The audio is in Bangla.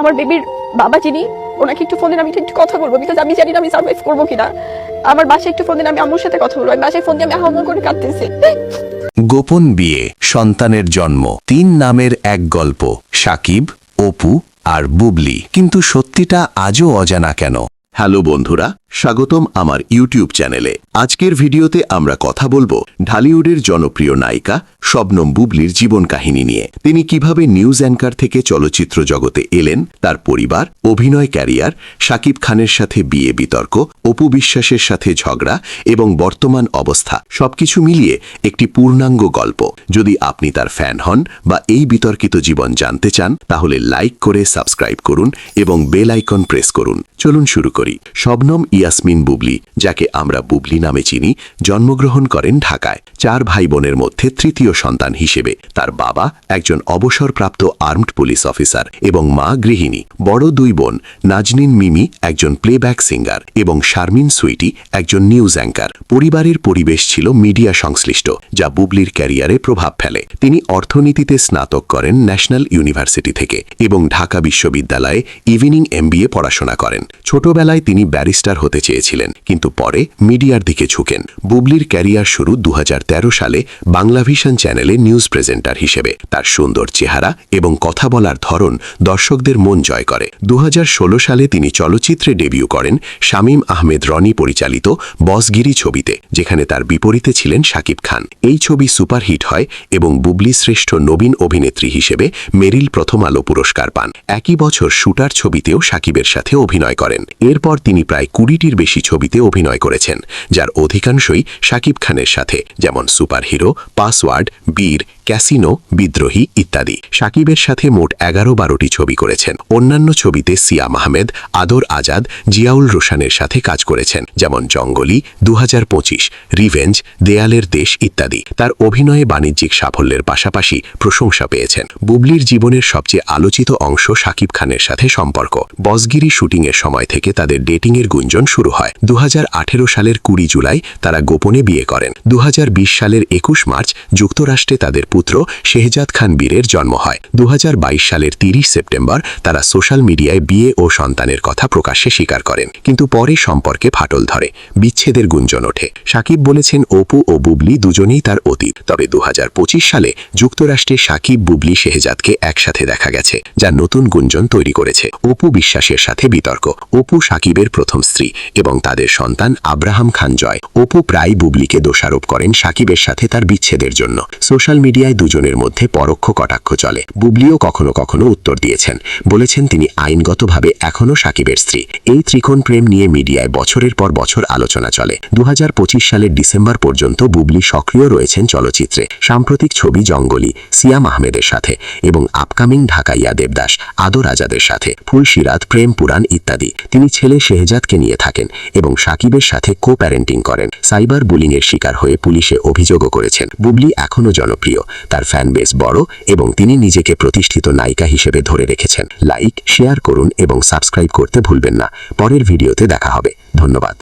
আমার বেবির বাবা যিনি ওনাকে একটু ফোন দিন আমি একটু কথা বলব। বিকজ আমি জানি না আমি সার্ভাইভ করব কিনা। আমার বাসায় একটু ফোন দিন আমি আম্মুর সাথে কথা বলব। আমি বাসায় ফোন দিয়ে আমি হামা করে কাঁদতেছি। গোপন বিয়ে সন্তানের জন্ম। তিন নামের এক গল্প সাকিব অপু আর বুবলি। কিন্তু সত্যিটা আজও অজানা কেন? হ্যালো বন্ধুরা স্বাগতম আমার ইউটিউব চ্যানেলে। আজকের ভিডিওতে আমরা কথা বলব ঢালিউডের জনপ্রিয় নায়িকা শবনম বুবলির জীবন কাহিনী নিয়ে। তিনি কীভাবে নিউজ অ্যাঙ্কার থেকে চলচ্চিত্র জগতে এলেন, তার পরিবার, অভিনয় ক্যারিয়ার, শাকিব খানের সাথে বিয়ে বিতর্ক, অপু বিশ্বাসের সাথে ঝগড়া এবং বর্তমান অবস্থা সবকিছু মিলিয়ে একটি পূর্ণাঙ্গ গল্প। যদি আপনি তার ফ্যান হন বা এই বিতর্কিত জীবন জানতে চান, তাহলে লাইক করে সাবস্ক্রাইব করুন এবং বেল আইকন প্রেস করুন। চলুন শুরু করি। শবনম ইয়াসমিন বুবলি, যাকে আমরা বুবলি নামে চিনি, জন্মগ্রহণ করেন ঢাকায়। চার ভাই বোনের মধ্যে তৃতীয় সন্তান হিসেবে তার বাবা একজন অবসরপ্রাপ্ত আর্মড পুলিশ অফিসার এবং মা গৃহিণী। বড় দুই বোন, নাজনিন মিমি একজন প্লেব্যাক সিঙ্গার এবং শারমিন সুইটি একজন নিউজ অ্যাঙ্কার। পরিবারের পরিবেশ ছিল মিডিয়া সংশ্লিষ্ট, যা বুবলির ক্যারিয়ারে প্রভাব ফেলে। তিনি অর্থনীতিতে স্নাতক করেন ন্যাশনাল ইউনিভার্সিটি থেকে এবং ঢাকা বিশ্ববিদ্যালয়ে ইভিনিং এমবিএ পড়াশোনা করেন। ছোটবেলায় তিনি ব্যারিস্টার হতে চেয়েছিলেন, কিন্তু পরে মিডিয়ার দিকে ঝুঁকেন। বুবলির ক্যারিয়ার শুরু দু হাজার তেরো সালে বাংলাভিশন চ্যানেলে নিউজ প্রেজেন্টার হিসেবে। তার সুন্দর চেহারা এবং কথা বলার ধরন দর্শকদের মন জয় করে। দু হাজার ষোলো সালে তিনি চলচ্চিত্রে ডেবিউ করেন শামীম আহমেদ রনি পরিচালিত বসগিরি ছবিতে, যেখানে তার বিপরীতে ছিলেন শাকিব খান। এই ছবি সুপারহিট হয় এবং বুবলি শ্রেষ্ঠ নবীন অভিনেত্রী হিসেবে মেরিল প্রথম আলো পুরস্কার পান। একই বছর শুটার ছবিতেও সাকিবের সাথে অভিনয় করেন। এরপর তিনি প্রায় কুড়িটির বেশি ছবিতে অভিনয় করেছেন, যার অধিকাংশই শাকিব খানের সাথে, যেমন সুপারহিরো, পাসওয়ার্ড, বীর, ক্যাসিনো, বিদ্রোহী ইত্যাদি। সাকিবের সাথে মোট এগারো বারোটি ছবি করেছেন। অন্যান্য ছবিতে সিয়া মাহমেদ আদর আজাদ, জিয়াউল রোশানের সাথে কাজ করেছেন, যেমন জঙ্গলি দু হাজার পঁচিশ, রিভেঞ্জ, দেয়ালের দেশ ইত্যাদি। তার অভিনয়ে বাণিজ্যিক সাফল্যের পাশাপাশি প্রশংসা পেয়েছেন। বুবলির জীবনের সবচেয়ে আলোচিত অংশ শাকিব খানের সাথে সম্পর্ক। বসগিরি শুটিংয়ের সময় থেকে তাদের ডেটিংয়ের গুঞ্জন শুরু হয়। দু হাজার আঠেরো সালের কুড়ি জুলাই তারা গোপনে বিয়ে করেন। দু হাজার বিশ সালের একুশ মার্চ যুক্তরাষ্ট্রে তাদের পুত্র শেহজাদ খান বীরের জন্ম হয়। দু হাজার বাইশ সালের তিরিশ সেপ্টেম্বর তারা সোশ্যাল মিডিয়ায় বিয়ে ও সন্তানের কথা প্রকাশ্যে স্বীকার করেন। কিন্তু পরে সম্পর্কে ফাটল ধরে। বিচ্ছেদের গুঞ্জন ওঠে। সাকিব বলেছেন, অপু ও বুবলি দুজনেই তার অতীত। তবে দু হাজার পঁচিশ সালে যুক্তরাষ্ট্রে সাকিব, বুবলি, শেহজাদকে একসাথে দেখা গেছে, যা নতুন গুঞ্জন তৈরি করেছে। অপু বিশ্বাসের সাথে বিতর্ক। অপু সাকিবের প্রথম স্ত্রী। এবং তাদের সন্তান আব্রাহাম খান জয়। অপু প্রায় বুবলিকে দোষারোপ করেন সাকিবের সাথে তার বিচ্ছেদের জন্য। সোশ্যাল মিডিয়ায় দুজনের মধ্যে পরোক্ষ কটাক্ষ চলে। বুবলিও কখনো কখনো উত্তর দিয়েছেন। বলেছেন তিনি আইনগতভাবে এখনও সাকিবের স্ত্রী। এই ত্রিকোণ প্রেম নিয়ে মিডিয়ায় বছরের পর বছর আলোচনা চলে। দু হাজার পঁচিশ সালের ডিসেম্বর পর্যন্ত বুবলি সক্রিয় রয়েছেন চলচ্চিত্রে। সাম্প্রতিক ছবি জঙ্গলি, সিয়াম আহমেদের সাথে এবং আপকামিং ঢাকাইয়া দেবদাস আদর রাজাদের সাথে, ফুলশিরাত, প্রেম পুরাণ ইত্যাদি। তিনি ছেলে শেহজাদকে নিয়ে থাকেন। এবং সাকিবের সাথে কো প্যারেন্টিং করেন। সাইবার বুলিংয়ের শিকার হয়ে পুলিশে অভিযোগও করেছেন। বুবলি এখনও জনপ্রিয়। তার ফ্যান বেস বড় এবং তিনি নিজেকে প্রতিষ্ঠিত নায়িকা হিসেবে ধরে রেখেছেন। লাইক, শেয়ার করুন এবং সাবস্ক্রাইব করতে ভুলবেন না। পরের ভিডিওতে দেখা হবে। ধন্যবাদ।